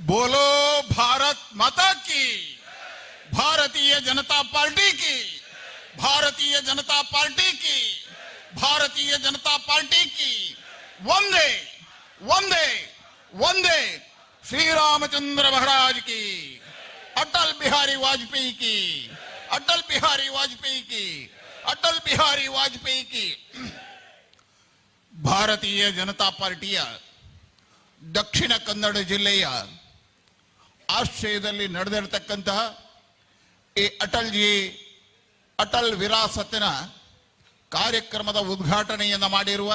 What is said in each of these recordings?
बोलो भारत माता की भारतीय जनता पार्टी की भारतीय जनता पार्टी की भारतीय जनता पार्टी की वंदे वंदे वंदे श्री रामचंद्र महाराज की अटल बिहारी वाजपेयी की अटल बिहारी वाजपेयी की अटल बिहारी वाजपेयी की ಭಾರತೀಯ ಜನತಾ ಪಾರ್ಟಿಯ ದಕ್ಷಿಣ ಕನ್ನಡ ಜಿಲ್ಲೆಯ ಆಶ್ರಯದಲ್ಲಿ ನಡೆದಿರತಕ್ಕಂತಹ ಈ ಅಟಲ್ಜಿ, ಅಟಲ್ ವಿರಾಸತ್ತಿನ ಕಾರ್ಯಕ್ರಮದ ಉದ್ಘಾಟನೆಯನ್ನು ಮಾಡಿರುವ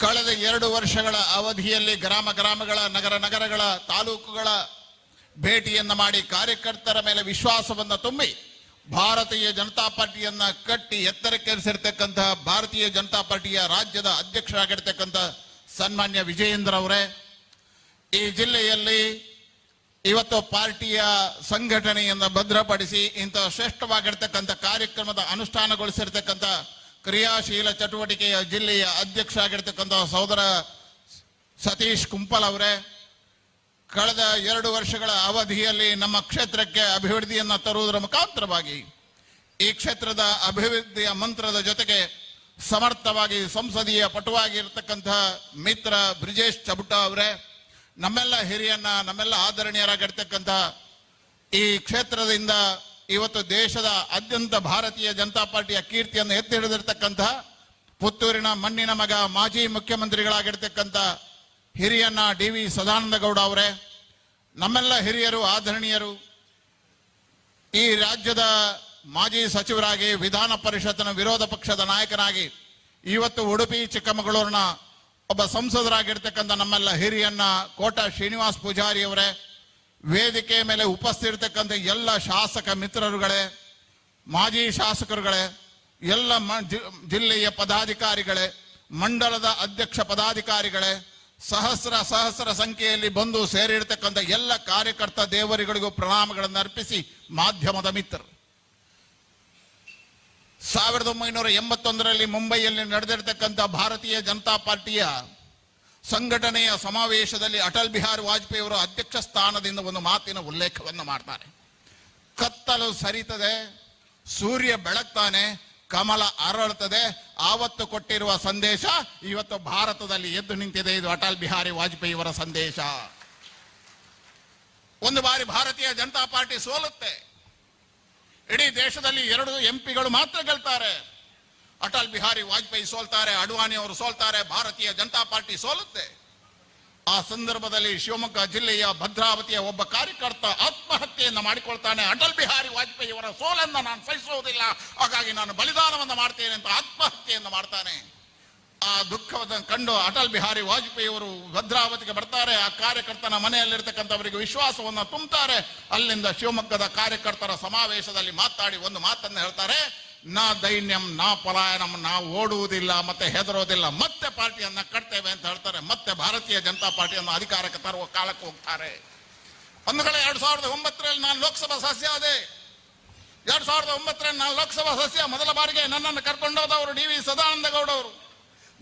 ಕಳೆದ ಎರಡು ವರ್ಷಗಳ ಅವಧಿಯಲ್ಲಿ ಗ್ರಾಮ ಗ್ರಾಮಗಳ, ನಗರ ನಗರಗಳ ತಾಲೂಕುಗಳ ಭೇಟಿಯನ್ನು ಮಾಡಿ ಕಾರ್ಯಕರ್ತರ ಮೇಲೆ ವಿಶ್ವಾಸವನ್ನು ತುಂಬಿ ಭಾರತೀಯ ಜನತಾ ಪಾರ್ಟಿಯನ್ನು ಕಟ್ಟಿ ಎತ್ತರಕ್ಕೇರಿಸಿರ್ತಕ್ಕಂತಹ ಭಾರತೀಯ ಜನತಾ ಪಾರ್ಟಿಯ ರಾಜ್ಯದ ಅಧ್ಯಕ್ಷರಾಗಿರ್ತಕ್ಕಂಥ ಸನ್ಮಾನ್ಯ ವಿಜಯೇಂದ್ರ ಅವರೇ, ಈ ಜಿಲ್ಲೆಯಲ್ಲಿ ಇವತ್ತು ಪಾರ್ಟಿಯ ಸಂಘಟನೆಯನ್ನು ಭದ್ರಪಡಿಸಿ ಇಂತಹ ಶ್ರೇಷ್ಠವಾಗಿರ್ತಕ್ಕಂಥ ಕಾರ್ಯಕ್ರಮದ ಅನುಷ್ಠಾನಗೊಳಿಸಿರ್ತಕ್ಕಂಥ ಕ್ರಿಯಾಶೀಲ ಚಟುವಟಿಕೆಯ ಜಿಲ್ಲೆಯ ಅಧ್ಯಕ್ಷ ಆಗಿರ್ತಕ್ಕಂಥ ಸಹೋದರ ಸತೀಶ್ ಕುಂಪಲ್ ಅವರೇ, ಕಳೆದ ಎರಡು ವರ್ಷಗಳ ಅವಧಿಯಲ್ಲಿ ನಮ್ಮ ಕ್ಷೇತ್ರಕ್ಕೆ ಅಭಿವೃದ್ಧಿಯನ್ನು ತರುವುದರ ಮುಖಾಂತರವಾಗಿ ಈ ಕ್ಷೇತ್ರದ ಅಭಿವೃದ್ಧಿಯ ಮಂತ್ರದ ಜೊತೆಗೆ ಸಮರ್ಥವಾಗಿ ಸಂಸದೀಯ ಪಟುವಾಗಿರ್ತಕ್ಕಂಥ ಮಿತ್ರ ಬ್ರಿಜೇಶ್ ಚಬುಟ ಅವರೇ ನಮ್ಮೆಲ್ಲ ಹಿರಿಯನ್ನ, ನಮ್ಮೆಲ್ಲ ಆದರಣೀಯರಾಗಿರ್ತಕ್ಕಂಥ ಈ ಕ್ಷೇತ್ರದಿಂದ ಇವತ್ತು ದೇಶದ ಅತ್ಯಂತ ಭಾರತೀಯ ಜನತಾ ಪಾರ್ಟಿಯ ಕೀರ್ತಿಯನ್ನು ಎತ್ತಿ ಹಿಡಿದಿರ್ತಕ್ಕಂಥ ಪುತ್ತೂರಿನ ಮಣ್ಣಿನ ಮಗ, ಮಾಜಿ ಮುಖ್ಯಮಂತ್ರಿಗಳಾಗಿರ್ತಕ್ಕಂಥ ಹಿರಿಯನ್ನ ಡಿ ವಿ ಸದಾನಂದ ಗೌಡ ಅವರೇ, ನಮ್ಮೆಲ್ಲ ಹಿರಿಯರು, ಆದರಣೀಯರು, ಈ ರಾಜ್ಯದ ಮಾಜಿ ಸಚಿವರಾಗಿ ವಿಧಾನ ಪರಿಷತ್ತಿನ ವಿರೋಧ ಪಕ್ಷದ ನಾಯಕನಾಗಿ ಇವತ್ತು ಉಡುಪಿ ಚಿಕ್ಕಮಗಳೂರಿನ ಒಬ್ಬ ಸಂಸದರಾಗಿರ್ತಕ್ಕಂಥ ನಮ್ಮೆಲ್ಲ ಹಿರಿಯನ್ನ ಕೋಟ ಶ್ರೀನಿವಾಸ್ ಪೂಜಾರಿ ಅವರೇ, ವೇದಿಕೆ ಮೇಲೆ ಉಪಸ್ಥಿತಿರ್ತಕ್ಕಂಥ ಎಲ್ಲ ಶಾಸಕ ಮಿತ್ರರುಗಳೇ, ಮಾಜಿ ಶಾಸಕರುಗಳೇ, ಎಲ್ಲ ಜಿಲ್ಲೆಯ ಪದಾಧಿಕಾರಿಗಳೇ, ಮಂಡಲದ ಅಧ್ಯಕ್ಷ ಪದಾಧಿಕಾರಿಗಳೇ, ಸಹಸ್ರ ಸಹಸ್ರ ಸಂಖ್ಯೆಯಲ್ಲಿ ಬಂದು ಸೇರಿರ್ತಕ್ಕಂಥ ಎಲ್ಲ ಕಾರ್ಯಕರ್ತ ದೇವರುಗಳಿಗೂ ಪ್ರಣಾಮಗಳನ್ನು ಅರ್ಪಿಸಿ ಮಾಧ್ಯಮದ ಮಿತ್ರರು. ಸಾವಿರದ ಒಂಬೈನೂರ ಎಂಬತ್ತೊಂದರಲ್ಲಿ ಮುಂಬೈಯಲ್ಲಿ ನಡೆದಿರ್ತಕ್ಕಂಥ ಭಾರತೀಯ ಜನತಾ ಪಾರ್ಟಿಯ ಸಂಘಟನೆಯ ಸಮಾವೇಶದಲ್ಲಿ ಅಟಲ್ ಬಿಹಾರಿ ವಾಜಪೇಯಿ ಅವರು ಅಧ್ಯಕ್ಷ ಸ್ಥಾನದಿಂದ ಒಂದು ಮಾತಿನ ಉಲ್ಲೇಖವನ್ನು ಮಾಡ್ತಾರೆ. ಕತ್ತಲು ಸರಿತದೆ, ಸೂರ್ಯ ಬೆಳಗ್ತಾನೆ ಕಮಲ ಅರಳುತ್ತದೆ, ಆವತ್ತು ಕೊಟ್ಟಿರುವ ಸಂದೇಶ ಇವತ್ತು ಭಾರತದಲ್ಲಿ ಎದ್ದು ನಿಂತಿದೆ, ಇದು ಅಟಲ್ ಬಿಹಾರಿ ವಾಜಪೇಯಿ ಅವರ ಸಂದೇಶ. ಒಂದು ಬಾರಿ ಭಾರತೀಯ ಜನತಾ ಪಾರ್ಟಿ ಸೋಲುತ್ತೆ. ಇಡೀ ದೇಶದಲ್ಲಿ ಎರಡು ಎಂಪಿಗಳು ಮಾತ್ರ ಗೆಲ್ತಾರೆ. ಅಟಲ್ ಬಿಹಾರಿ ವಾಜಪೇಯಿ ಸೋಲ್ತಾರೆ, ಅಡ್ವಾಣಿ ಅವರು ಸೋಲ್ತಾರೆ, ಭಾರತೀಯ ಜನತಾ ಪಾರ್ಟಿ ಸೋಲುತ್ತೆ. ಆ ಸಂದರ್ಭದಲ್ಲಿ ಶಿವಮೊಗ್ಗ ಜಿಲ್ಲೆಯ ಭದ್ರಾವತಿಯ ಒಬ್ಬ ಕಾರ್ಯಕರ್ತ ಆತ್ಮಹತ್ಯೆಯನ್ನು ಮಾಡಿಕೊಳ್ತಾನೆ. ಅಟಲ್ ಬಿಹಾರಿ ವಾಜಪೇಯಿ ಅವರ ಸೋಲನ್ನು ನಾನು ಸಹಿಸುವುದಿಲ್ಲ. ಹಾಗಾಗಿ ನಾನು ಬಲಿದಾನವನ್ನು ಮಾಡ್ತೇನೆ ಅಂತ ಆತ್ಮಹತ್ಯೆಯನ್ನು ಮಾಡ್ತಾನೆ. ಆ ದುಃಖವನ್ನು ಕಂಡು ಅಟಲ್ ಬಿಹಾರಿ ವಾಜಪೇಯಿ ಅವರು ಭದ್ರಾವತಿಗೆ ಬರ್ತಾರೆ. ಆ ಕಾರ್ಯಕರ್ತನ ಮನೆಯಲ್ಲಿರ್ತಕ್ಕಂಥವರಿಗೆ ವಿಶ್ವಾಸವನ್ನು ತುಂಬುತ್ತಾರೆ ಅಲ್ಲಿಂದ ಶಿವಮೊಗ್ಗದ ಕಾರ್ಯಕರ್ತರ ಸಮಾವೇಶದಲ್ಲಿ ಮಾತಾಡಿ ಒಂದು ಮಾತನ್ನು ಹೇಳ್ತಾರೆ. ನಾ ದೈನ್ಯಂ, ನಾ ಪಲಾಯನಂ, ನಾ ಓಡುವುದಿಲ್ಲ, ಮತ್ತೆ ಹೆದರೋದಿಲ್ಲ, ಮತ್ತೆ ಪಾರ್ಟಿಯನ್ನ ಕಟ್ತೇವೆ ಅಂತ ಹೇಳ್ತಾರೆ. ಮತ್ತೆ ಭಾರತೀಯ ಜನತಾ ಪಾರ್ಟಿಯನ್ನು ಅಧಿಕಾರಕ್ಕೆ ತರುವ ಕಾಲಕ್ಕೆ ಹೋಗ್ತಾರೆ. ಒಂದು ಕಡೆ ಎರಡು ಸಾವಿರದ ಒಂಬತ್ತರಲ್ಲಿ ನಾನು ಲೋಕಸಭಾ ಸದಸ್ಯ ಅದೇ ಎರಡ್ ಸಾವಿರದ ಒಂಬತ್ತರಲ್ಲಿ ನಾನು ಲೋಕಸಭಾ ಸದಸ್ಯ. ಮೊದಲ ಬಾರಿಗೆ ನನ್ನನ್ನು ಕರ್ಕೊಂಡೋದವರು ಡಿ ವಿ ಸದಾನಂದ ಗೌಡ ಅವರು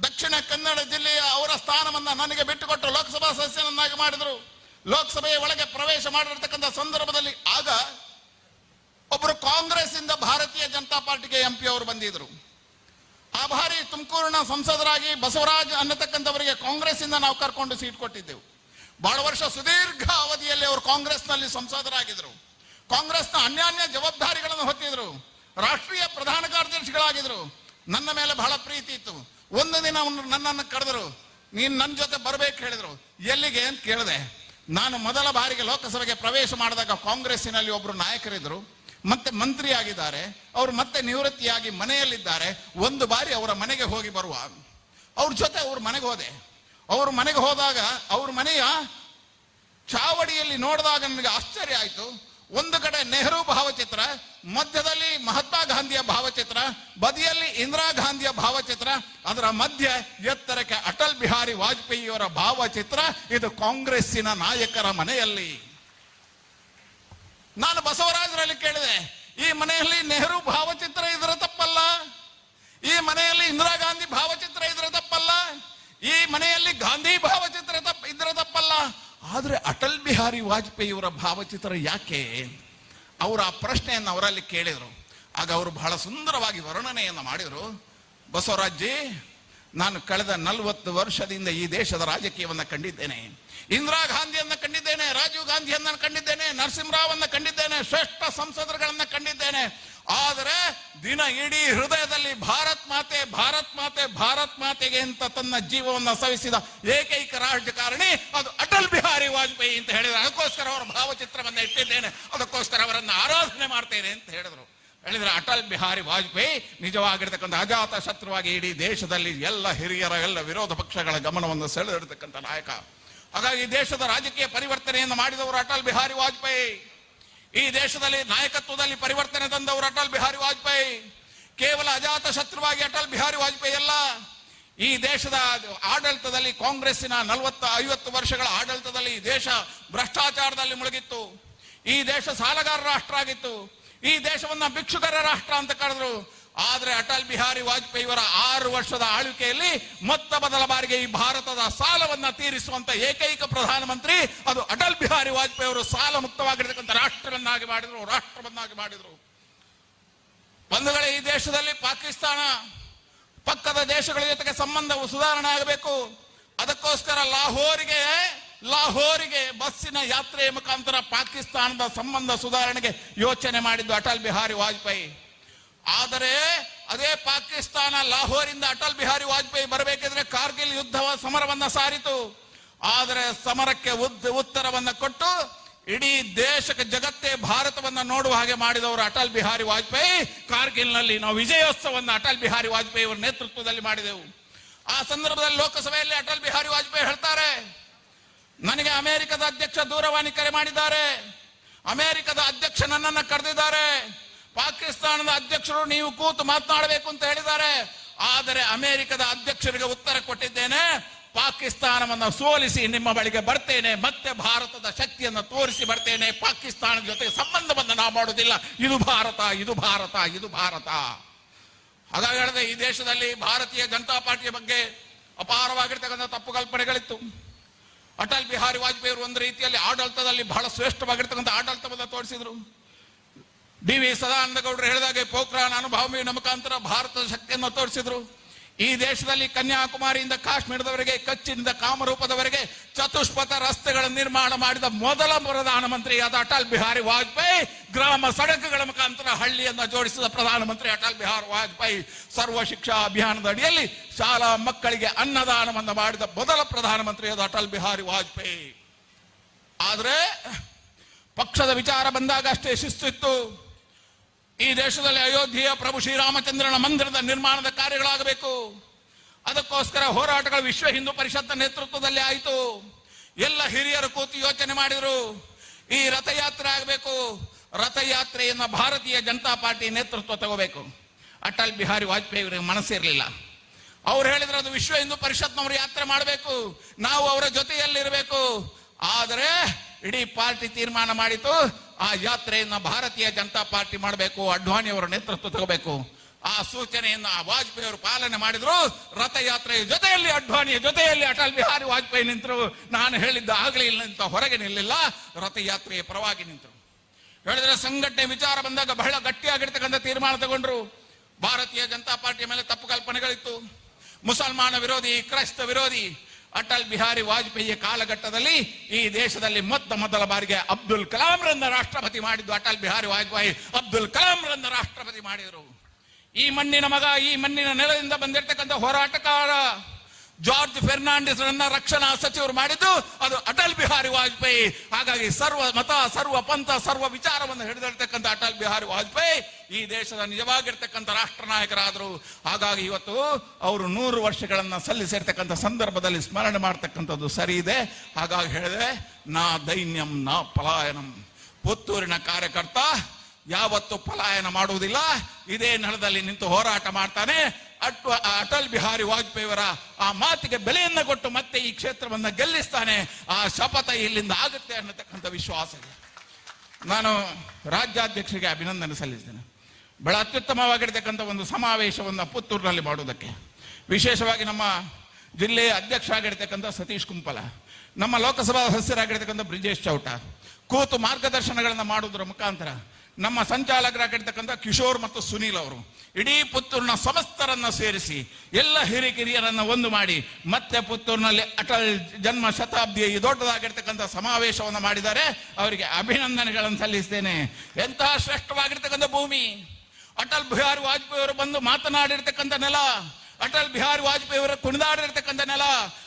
ದಕ್ಷಿಣ ಕನ್ನಡ ಜಿಲ್ಲೆಯ ಅವರ ಸ್ಥಾನವನ್ನ ನನಗೆ ಬಿಟ್ಟುಕೊಟ್ಟು ಲೋಕಸಭಾ ಸದಸ್ಯನನ್ನಾಗಿ ಮಾಡಿದರು. ಲೋಕಸಭೆಯ ಒಳಗೆ ಪ್ರವೇಶ ಮಾಡಿರ್ತಕ್ಕಂಥ ಸಂದರ್ಭದಲ್ಲಿ ಆಗ ಒಬ್ಬರು ಕಾಂಗ್ರೆಸ್ ಇಂದ ಭಾರತೀಯ ಜನತಾ ಪಾರ್ಟಿಗೆ ಎಂಪಿ ಅವರು ಬಂದಿದ್ರು. ಆ ಬಾರಿ ತುಮಕೂರಿನ ಸಂಸದರಾಗಿ ಬಸವರಾಜ್ ಅನ್ನತಕ್ಕಂಥವರಿಗೆ ಕಾಂಗ್ರೆಸ್ ಇಂದ ನಾವು ಕರ್ಕೊಂಡು ಸೀಟ್ ಕೊಟ್ಟಿದ್ದೆವು. ಬಹಳ ವರ್ಷ ಸುದೀರ್ಘ ಅವಧಿಯಲ್ಲಿ ಅವರು ಕಾಂಗ್ರೆಸ್ನಲ್ಲಿ ಸಂಸದರಾಗಿದ್ರು. ಕಾಂಗ್ರೆಸ್ನ ಅನ್ಯಾನ್ಯ ಜವಾಬ್ದಾರಿಗಳನ್ನು ಹೊತ್ತಿದ್ರು. ರಾಷ್ಟ್ರೀಯ ಪ್ರಧಾನ ಕಾರ್ಯದರ್ಶಿಗಳಾಗಿದ್ರು. ನನ್ನ ಮೇಲೆ ಬಹಳ ಪ್ರೀತಿ ಇತ್ತು. ಒಂದು ದಿನ ನನ್ನನ್ನು ಕರೆದರು, ನೀನ್ ನನ್ನ ಜೊತೆ ಬರ್ಬೇಕು ಹೇಳಿದ್ರು. ಎಲ್ಲಿಗೆ ಅಂತ ಕೇಳಿದೆ. ನಾನು ಮೊದಲ ಬಾರಿಗೆ ಲೋಕಸಭೆಗೆ ಪ್ರವೇಶ ಮಾಡಿದಾಗ ಕಾಂಗ್ರೆಸ್ಸಿನಲ್ಲಿ ಒಬ್ರು ನಾಯಕರಿದ್ರು. ಮತ್ತೆ ಮಂತ್ರಿ ಆಗಿದ್ದಾರೆ ಅವರು ಮತ್ತೆ ನಿವೃತ್ತಿಯಾಗಿ ಮನೆಯಲ್ಲಿದ್ದಾರೆ. ಒಂದು ಬಾರಿ ಅವರ ಮನೆಗೆ ಹೋಗಿ ಬರುವ. ಅವ್ರ ಜೊತೆ ಅವ್ರ ಮನೆಗೆ ಹೋದೆ. ಅವ್ರ ಮನೆಗೆ ಹೋದಾಗ ಅವ್ರ ಮನೆಯ ಚಾವಡಿಯಲ್ಲಿ ನೋಡಿದಾಗ ನನಗೆ ಆಶ್ಚರ್ಯ ಆಯಿತು. ಒಂದು ಕಡೆ ನೆಹರು ಭಾವಚಿತ್ರ, ಮಧ್ಯದಲ್ಲಿ ಮಹಾತ್ಮ ಗಾಂಧಿಯ ಭಾವಚಿತ್ರ, ಬದಿಯಲ್ಲಿ ಇಂದಿರಾ ಗಾಂಧಿಯ ಭಾವಚಿತ್ರ, ಅದರ ಮಧ್ಯೆ ಎತ್ತರಕ್ಕೆ ಅಟಲ್ ಬಿಹಾರಿ ವಾಜಪೇಯಿಯವರ ಭಾವಚಿತ್ರ, ಇದು ಕಾಂಗ್ರೆಸ್ಸಿನ ನಾಯಕರ ಮನೆಯಲ್ಲಿ. ನಾನು ಬಸವರಾಜರಲ್ಲಿ ಕೇಳಿದೆ, ಈ ಮನೆಯಲ್ಲಿ ನೆಹರು ಭಾವಚಿತ್ರ ಇದರ ತಪ್ಪಲ್ಲ? ಈ ಮನೆಯಲ್ಲಿ ಇಂದಿರಾ ಗಾಂಧಿ ಭಾವಚಿತ್ರ ಇದರ ತಪ್ಪಲ್ಲ? ಈ ಮನೆಯಲ್ಲಿ ಗಾಂಧಿ ಭಾವಚಿತ್ರ ತಪ್ಪ, ಇದರ ತಪ್ಪಲ್ಲ? ಆದರೆ ಅಟಲ್ ಬಿಹಾರಿ ವಾಜಪೇಯಿಯವರ ಭಾವಚಿತ್ರ ಯಾಕೆ? ಅವರು ಆ ಪ್ರಶ್ನೆಯನ್ನು ಅವರಲ್ಲಿ ಕೇಳಿದರು. ಆಗ ಅವರು ಬಹಳ ಸುಂದರವಾಗಿ ವರ್ಣನೆಯನ್ನು ಮಾಡಿದರು. ಬಸವರಾಜ್ಜಿ, ನಾನು ಕಳೆದ ನಲವತ್ತು ವರ್ಷದಿಂದ ಈ ದೇಶದ ರಾಜಕೀಯವನ್ನು ಕಂಡಿದ್ದೇನೆ. ಇಂದಿರಾ ಗಾಂಧಿಯನ್ನು ಕಂಡಿದ್ದೇನೆ, ರಾಜೀವ್ ಗಾಂಧಿಯನ್ನ ಕಂಡಿದ್ದೇನೆ, ನರಸಿಂಹರಾವನ್ನ ಕಂಡಿದ್ದೇನೆ, ಶ್ರೇಷ್ಠ ಸಂಸದರುಗಳನ್ನು ಕಂಡಿದ್ದೇನೆ. ಆದರೆ ದಿನ ಇಡೀ ಹೃದಯದಲ್ಲಿ ಭಾರತ್ ಮಾತೆ ಭಾರತ್ ಮಾತೆ, ಭಾರತ್ ಮಾತೆಗೆ ಅಂತ ತನ್ನ ಜೀವವನ್ನು ಸವಿಸಿದ ಏಕೈಕ ರಾಜಕಾರಣಿ ಅದು ಅಟಲ್ ಬಿಹಾರಿ ವಾಜಪೇಯಿ ಅಂತ ಹೇಳಿದ್ರು. ಅದಕ್ಕೋಸ್ಕರ ಅವರ ಭಾವಚಿತ್ರವನ್ನು ಇಟ್ಟಿದ್ದೇನೆ. ಅದಕ್ಕೋಸ್ಕರ ಅವರನ್ನು ಆರಾಧನೆ ಮಾಡ್ತೇನೆ ಅಂತ ಹೇಳಿದ್ರು. ಹೇಳಿದ್ರೆ ಅಟಲ್ ಬಿಹಾರಿ ವಾಜಪೇಯಿ ನಿಜವಾಗಿರ್ತಕ್ಕಂಥ ಅಜಾತ ಶತ್ರುವಾಗಿ ಇಡೀ ದೇಶದಲ್ಲಿ ಎಲ್ಲ ಹಿರಿಯರ, ಎಲ್ಲ ವಿರೋಧ ಪಕ್ಷಗಳ ಗಮನವನ್ನು ಸೆಳೆದಿರ್ತಕ್ಕಂಥ ನಾಯಕ. ಹಾಗಾಗಿ ದೇಶದ ರಾಜಕೀಯ ಪರಿವರ್ತನೆಯನ್ನು ಮಾಡಿದವರು ಅಟಲ್ ಬಿಹಾರಿ ವಾಜಪೇಯಿ. ಈ ದೇಶದಲ್ಲಿ ನಾಯಕತ್ವದಲ್ಲಿ ಪರಿವರ್ತನೆ ತಂದವರು ಅಟಲ್ ಬಿಹಾರಿ ವಾಜಪೇಯಿ. ಕೇವಲ ಅಜಾತ ಶತ್ರುವಾಗಿ ಅಟಲ್ ಬಿಹಾರಿ ವಾಜಪೇಯಿ ಅಲ್ಲ, ಈ ದೇಶದ ಆಡಳಿತದಲ್ಲಿ ಕಾಂಗ್ರೆಸ್ಸಿನ ನಲವತ್ತ, ಐವತ್ತು ವರ್ಷಗಳ ಆಡಳಿತದಲ್ಲಿ ಈ ದೇಶ ಭ್ರಷ್ಟಾಚಾರದಲ್ಲಿ ಮುಳುಗಿತ್ತು. ಈ ದೇಶ ಸಾಲಗಾರ ರಾಷ್ಟ್ರ ಆಗಿತ್ತು. ಈ ದೇಶವನ್ನ ಭಿಕ್ಷುಕರ ರಾಷ್ಟ್ರ ಅಂತ ಕರೆದ್ರು. ಆದ್ರೆ ಅಟಲ್ ಬಿಹಾರಿ ವಾಜಪೇಯಿಯವರ ಆರು ವರ್ಷದ ಆಳ್ವಿಕೆಯಲ್ಲಿ ಮೊತ್ತ ಮೊದಲ ಬಾರಿಗೆ ಈ ಭಾರತದ ಸಾಲವನ್ನ ತೀರಿಸುವಂತ ಏಕೈಕ ಪ್ರಧಾನಮಂತ್ರಿ ಅದು ಅಟಲ್ ಬಿಹಾರಿ ವಾಜಪೇಯಿ ಅವರು ಸಾಲ ಮುಕ್ತವಾಗಿರ್ತಕ್ಕಂಥ ರಾಷ್ಟ್ರವನ್ನಾಗಿ ಮಾಡಿದ್ರು ರಾಷ್ಟ್ರವನ್ನಾಗಿ ಮಾಡಿದ್ರು. ಬಂಧುಗಳೇ, ಈ ದೇಶದಲ್ಲಿ ಪಾಕಿಸ್ತಾನ ಪಕ್ಕದ ದೇಶಗಳ ಜೊತೆಗೆ ಸಂಬಂಧವು ಸುಧಾರಣೆ ಆಗಬೇಕು. ಅದಕ್ಕೋಸ್ಕರ ಲಾಹೋರಿಗೆ ಲಾಹೋರಿಗೆ ಬಸ್ಸಿನ ಯಾತ್ರೆಯ ಮುಖಾಂತರ ಪಾಕಿಸ್ತಾನದ ಸಂಬಂಧ ಸುಧಾರಣೆಗೆ ಯೋಚನೆ ಮಾಡಿದ್ದು ಅಟಲ್ ಬಿಹಾರಿ ವಾಜಪೇಯಿ. ಆದರೆ ಅದೇ ಪಾಕಿಸ್ತಾನ ಲಾಹೋರಿಂದ ಅಟಲ್ ಬಿಹಾರಿ ವಾಜಪೇಯಿ ಬರಬೇಕಿದ್ರೆ ಕಾರ್ಗಿಲ್ ಯುದ್ಧವ ಸಮರವನ್ನ ಸಾರಿತು. ಆದರೆ ಸಮರಕ್ಕೆ ಉದ್ ಉತ್ತರವನ್ನ ಕೊಟ್ಟು ಇಡೀ ದೇಶಕ್ಕೆ ಜಗತ್ತೇ ಭಾರತವನ್ನ ನೋಡುವ ಹಾಗೆ ಮಾಡಿದವರು ಅಟಲ್ ಬಿಹಾರಿ ವಾಜಪೇಯಿ. ಕಾರ್ಗಿಲ್ನಲ್ಲಿ ನಾವು ವಿಜಯೋತ್ಸವವನ್ನು ಅಟಲ್ ಬಿಹಾರಿ ವಾಜಪೇಯಿ ಅವರ ನೇತೃತ್ವದಲ್ಲಿ ಮಾಡಿದೆವು. ಆ ಸಂದರ್ಭದಲ್ಲಿ ಲೋಕಸಭೆಯಲ್ಲಿ ಅಟಲ್ ಬಿಹಾರಿ ವಾಜಪೇಯಿ ಹೇಳ್ತಾರೆ ಅಮೆರಿಕದ ಅಧ್ಯಕ್ಷ ದೂರವಾಣಿ ಕರೆ ಮಾಡಿದ್ದಾರೆ. ಅಮೆರಿಕದ ಅಧ್ಯಕ್ಷ ನನ್ನನ್ನು ಕರೆದಿದ್ದಾರೆ. ಪಾಕಿಸ್ತಾನದ ಅಧ್ಯಕ್ಷರು ನೀವು ಕೂತು ಮಾತನಾಡಬೇಕು ಅಂತ ಹೇಳಿದ್ದಾರೆ. ಆದರೆ ಅಮೆರಿಕದ ಅಧ್ಯಕ್ಷರಿಗೆ ಉತ್ತರ ಕೊಟ್ಟಿದ್ದೇನೆ. ಪಾಕಿಸ್ತಾನವನ್ನು ಸೋಲಿಸಿ ನಿಮ್ಮ ಬಳಿಗೆ ಬರ್ತೇನೆ. ಮತ್ತೆ ಭಾರತದ ಶಕ್ತಿಯನ್ನು ತೋರಿಸಿ ಬರ್ತೇನೆ. ಪಾಕಿಸ್ತಾನದ ಜೊತೆ ಸಂಬಂಧವನ್ನು ನಾವು ಮಾಡುವುದಿಲ್ಲ. ಇದು ಭಾರತ ಇದು ಭಾರತ ಇದು ಭಾರತ. ಹಾಗಾಗಿ ಈ ದೇಶದಲ್ಲಿ ಭಾರತೀಯ ಜನತಾ ಪಾರ್ಟಿಯ ಬಗ್ಗೆ ಅಪಾರವಾಗಿರ್ತಕ್ಕಂಥ ತಪ್ಪು ಕಲ್ಪನೆಗಳಿತ್ತು. ಅಟಲ್ ಬಿಹಾರಿ ವಾಜಪೇಯಿ ಅವರು ಒಂದು ರೀತಿಯಲ್ಲಿ ಆಡಳಿತದಲ್ಲಿ ಬಹಳ ಶ್ರೇಷ್ಠವಾಗಿರ್ತಕ್ಕಂಥ ಆಡಳಿತವನ್ನು ತೋರಿಸಿದ್ರು. ಡಿ ವಿ ಸದಾನಂದ ಗೌಡರು ಹೇಳಿದಾಗೆ ಪೋಖ್ರಾನ್ ಅನುಭವಿ ಮುಖಾಂತರ ಭಾರತದ ಶಕ್ತಿಯನ್ನು ತೋರಿಸಿದ್ರು. ಈ ದೇಶದಲ್ಲಿ ಕನ್ಯಾಕುಮಾರಿಯಿಂದ ಕಾಶ್ಮೀರದವರೆಗೆ, ಕಚ್ಚಿನಿಂದ ಕಾಮರೂಪದವರೆಗೆ ಚತುಷ್ಪಥ ರಸ್ತೆಗಳ ನಿರ್ಮಾಣ ಮಾಡಿದ ಮೊದಲ ಪ್ರಧಾನಮಂತ್ರಿ ಆದ ಅಟಲ್ ಬಿಹಾರಿ ವಾಜಪೇಯಿ ಗ್ರಾಮ ಸಡಕುಗಳ ಮುಖಾಂತರ ಹಳ್ಳಿಯನ್ನು ಜೋಡಿಸಿದ ಪ್ರಧಾನಮಂತ್ರಿ ಅಟಲ್ ಬಿಹಾರಿ ವಾಜಪೇಯಿ ಸರ್ವ ಶಿಕ್ಷಾ ಅಭಿಯಾನದ ಅಡಿಯಲ್ಲಿ ಶಾಲಾ ಮಕ್ಕಳಿಗೆ ಅನ್ನದಾನವನ್ನು ಮಾಡಿದ ಮೊದಲ ಪ್ರಧಾನಮಂತ್ರಿ ಆದ ಅಟಲ್ ಬಿಹಾರಿ ವಾಜಪೇಯಿ. ಆದರೆ ಪಕ್ಷದ ವಿಚಾರ ಬಂದಾಗ ಅಷ್ಟೇ ಶಿಸ್ತಿತ್ತು ಈ ದೇಶದಲ್ಲಿ ಅಯೋಧ್ಯೆಯ ಪ್ರಭು ಶ್ರೀರಾಮಚಂದ್ರನ ಮಂದಿರದ ನಿರ್ಮಾಣದ ಕಾರ್ಯಗಳಾಗಬೇಕು. ಅದಕ್ಕೋಸ್ಕರ ಹೋರಾಟಗಳು ವಿಶ್ವ ಹಿಂದೂ ಪರಿಷತ್ ನೇತೃತ್ವದಲ್ಲಿ ಆಯಿತು. ಎಲ್ಲ ಹಿರಿಯರು ಕೂತು ಯೋಚನೆ ಮಾಡಿದರು, ಈ ರಥಯಾತ್ರೆ ಆಗಬೇಕು. ರಥಯಾತ್ರೆಯನ್ನು ಭಾರತೀಯ ಜನತಾ ಪಾರ್ಟಿ ನೇತೃತ್ವ ತಗೋಬೇಕು. ಅಟಲ್ ಬಿಹಾರಿ ವಾಜಪೇಯಿ ಅವರಿಗೆ ಮನಸ್ಸಿರಲಿಲ್ಲ ಅವ್ರು ಹೇಳಿದ್ರು, ಅದು ವಿಶ್ವ ಹಿಂದೂ ಪರಿಷತ್ನವರು ಯಾತ್ರೆ ಮಾಡಬೇಕು. ನಾವು ಅವರ ಜೊತೆಯಲ್ಲಿರಬೇಕು. ಆದರೆ ಇಡೀ ಪಾರ್ಟಿ ತೀರ್ಮಾನ ಮಾಡಿತು. ಆ ಯಾತ್ರೆಯನ್ನ ಭಾರತೀಯ ಜನತಾ ಪಾರ್ಟಿ ಮಾಡಬೇಕು, ಅಡ್ವಾಣಿ ಅವರ ನೇತೃತ್ವ ತಗೋಬೇಕು. ಆ ಸೂಚನೆಯನ್ನ ವಾಜಪೇಯಿ ಅವರು ಪಾಲನೆ ಮಾಡಿದ್ರು. ರಥಯಾತ್ರೆಯ ಜೊತೆಯಲ್ಲಿ, ಅಡ್ವಾಣಿಯ ಜೊತೆಯಲ್ಲಿ ಅಟಲ್ ಬಿಹಾರಿ ವಾಜಪೇಯಿ ನಿಂತರು. ನಾನು ಹೇಳಿದ್ದ ಆಗಲೇ ಇಲ್ಲ ಅಂತ ಹೊರಗೆ ನಿಲ್ಲಿಲ್ಲ. ರಥಯಾತ್ರೆಯ ಪರವಾಗಿ ನಿಂತರು. ಹೇಳಿದ್ರೆ ಸಂಘಟನೆ ವಿಚಾರ ಬಂದಾಗ ಬಹಳ ಗಟ್ಟಿಯಾಗಿರ್ತಕ್ಕಂಥ ತೀರ್ಮಾನ ತಗೊಂಡ್ರು. ಭಾರತೀಯ ಜನತಾ ಪಾರ್ಟಿಯ ಮೇಲೆ ತಪ್ಪು ಕಲ್ಪನೆಗಳಿತ್ತು. ಮುಸಲ್ಮಾನ ವಿರೋಧಿ, ಕ್ರೈಸ್ತ ವಿರೋಧಿ ಅಟಲ್ ಬಿಹಾರಿ ವಾಜಪೇಯಿ ಕಾಲಘಟ್ಟದಲ್ಲಿ ಈ ದೇಶದಲ್ಲಿ ಮೊತ್ತ ಮೊದಲ ಬಾರಿಗೆ ಅಬ್ದುಲ್ ಕಲಾಂ ಕಲಾಂರನ್ನ ರಾಷ್ಟ್ರಪತಿ ಮಾಡಿದ್ದು ಅಟಲ್ ಬಿಹಾರಿ ವಾಜಪೇಯಿ. ಅಬ್ದುಲ್ ಕಲಾಂರನ್ನ ರಾಷ್ಟ್ರಪತಿ ಮಾಡಿದರು. ಈ ಮಣ್ಣಿನ ಮಗ, ಈ ಮಣ್ಣಿನ ನೆಲದಿಂದ ಬಂದಿರತಕ್ಕಂಥ ಹೋರಾಟಗಾರ ಜಾರ್ಜ್ ಫೆರ್ನಾಂಡಿಸ್ ರಕ್ಷಣಾ ಸಚಿವರು ಮಾಡಿದ್ದು, ಅದು ಅಟಲ್ ಬಿಹಾರಿ ವಾಜಪೇಯಿ. ಹಾಗಾಗಿ ಸರ್ವ ಮತ, ಸರ್ವ ಪಂಥ, ಸರ್ವ ವಿಚಾರವನ್ನು ಹಿಡಿದಿರ್ತಕ್ಕಂಥ ಅಟಲ್ ಬಿಹಾರಿ ವಾಜಪೇಯಿ ಈ ದೇಶದ ನಿಜವಾಗಿರ್ತಕ್ಕಂಥ ರಾಷ್ಟ್ರ ನಾಯಕರಾದರು ಹಾಗಾಗಿ ಇವತ್ತು ಅವರು ನೂರು ವರ್ಷಗಳನ್ನ ಸಲ್ಲಿಸಿರ್ತಕ್ಕಂಥ ಸಂದರ್ಭದಲ್ಲಿ ಸ್ಮರಣೆ ಮಾಡ್ತಕ್ಕಂಥದ್ದು ಸರಿ ಇದೆ ಹಾಗಾಗಿ ಹೇಳಿದೆ ನಾ ದೈನ್ಯಂ, ನಾ ಪಲಾಯನಂ. ಪುತ್ತೂರಿನ ಕಾರ್ಯಕರ್ತ ಯಾವತ್ತು ಪಲಾಯನ ಮಾಡುವುದಿಲ್ಲ. ಇದೇ ನೆಲದಲ್ಲಿ ನಿಂತು ಹೋರಾಟ ಮಾಡ್ತಾನೆ. ಅಟ್ ಅಟಲ್ ಬಿಹಾರಿ ವಾಜಪೇಯಿಯವರ ಆ ಮಾತಿಗೆ ಬೆಲೆಯನ್ನು ಕೊಟ್ಟು ಮತ್ತೆ ಈ ಕ್ಷೇತ್ರವನ್ನು ಗೆಲ್ಲಿಸ್ತಾನೆ, ಆ ಶಪಥ ಇಲ್ಲಿಂದ ಆಗುತ್ತೆ ಅನ್ನತಕ್ಕಂಥ ವಿಶ್ವಾಸ ಇದೆ. ನಾನು ರಾಜ್ಯಾಧ್ಯಕ್ಷರಿಗೆ ಅಭಿನಂದನೆ ಸಲ್ಲಿಸ್ತೇನೆ. ಬಹಳ ಅತ್ಯುತ್ತಮವಾಗಿರ್ತಕ್ಕಂಥ ಒಂದು ಸಮಾವೇಶವನ್ನು ಪುತ್ತೂರಿನಲ್ಲಿ ಮಾಡುವುದಕ್ಕೆ ವಿಶೇಷವಾಗಿ ನಮ್ಮ ಜಿಲ್ಲೆಯ ಅಧ್ಯಕ್ಷ ಆಗಿರ್ತಕ್ಕಂಥ ಸತೀಶ್ ಕುಂಪಲ, ನಮ್ಮ ಲೋಕಸಭಾ ಸದಸ್ಯರಾಗಿರ್ತಕ್ಕಂಥ ಬ್ರಿಜೇಶ್ ಚೌಟ, ಕೂತು ಮಾರ್ಗದರ್ಶನಗಳನ್ನು ಮಾಡುವುದರ ಮುಖಾಂತರ ನಮ್ಮ ಸಂಚಾಲಕರಾಗಿರ್ತಕ್ಕಂಥ ಕಿಶೋರ್ ಮತ್ತು ಸುನೀಲ್ ಅವರು. ಇಡೀ ಪುತ್ತೂರಿನ ಸಮಸ್ತರನ್ನ ಸೇರಿಸಿ, ಎಲ್ಲ ಹಿರಿಕಿರಿಯರನ್ನ ಒಂದು ಮಾಡಿ, ಮತ್ತೆ ಪುತ್ತೂರಿನಲ್ಲಿ ಅಟಲ್ ಜನ್ಮ ಶತಾಬ್ದಿ ದೊಡ್ಡದಾಗಿರ್ತಕ್ಕಂಥ ಸಮಾವೇಶವನ್ನು ಮಾಡಿದ್ದಾರೆ. ಅವರಿಗೆ ಅಭಿನಂದನೆಗಳನ್ನು ಸಲ್ಲಿಸ್ತೇನೆ. ಎಂತಹ ಶ್ರೇಷ್ಠವಾಗಿರ್ತಕ್ಕಂಥ ಭೂಮಿ. ಅಟಲ್ ಬಿಹಾರಿ ವಾಜಪೇಯಿ ಅವರು ಬಂದು ಮಾತನಾಡಿರ್ತಕ್ಕಂಥ ನೆಲ ಅಟಲ್ ಬಿಹಾರಿ ವಾಜಪೇಯಿ ಅವರು ಕುಣಿದಾಡಿರ್ತಕ್ಕಂಥ ನೆಲ,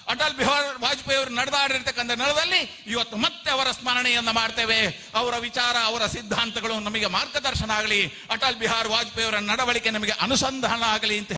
ಅಟಲ್ ಬಿಹಾರಿ ವಾಜಪೇಯಿ ಅವರು ನಡೆದಾಡಿರ್ತಕ್ಕಂಥ ನೆಲದಲ್ಲಿ ಇವತ್ತು ಮತ್ತೆ ಅವರ ಸ್ಮರಣೆಯನ್ನು ಮಾಡ್ತೇವೆ. ಅವರ ವಿಚಾರ, ಅವರ ಸಿದ್ಧಾಂತಗಳು ನಮಗೆ ಮಾರ್ಗದರ್ಶನ ಆಗಲಿ. ಅಟಲ್ ಬಿಹಾರಿ ವಾಜಪೇಯಿ ಅವರ ನಡವಳಿಕೆ ನಮಗೆ ಅನುಸಂಧಾನ ಆಗಲಿ ಅಂತ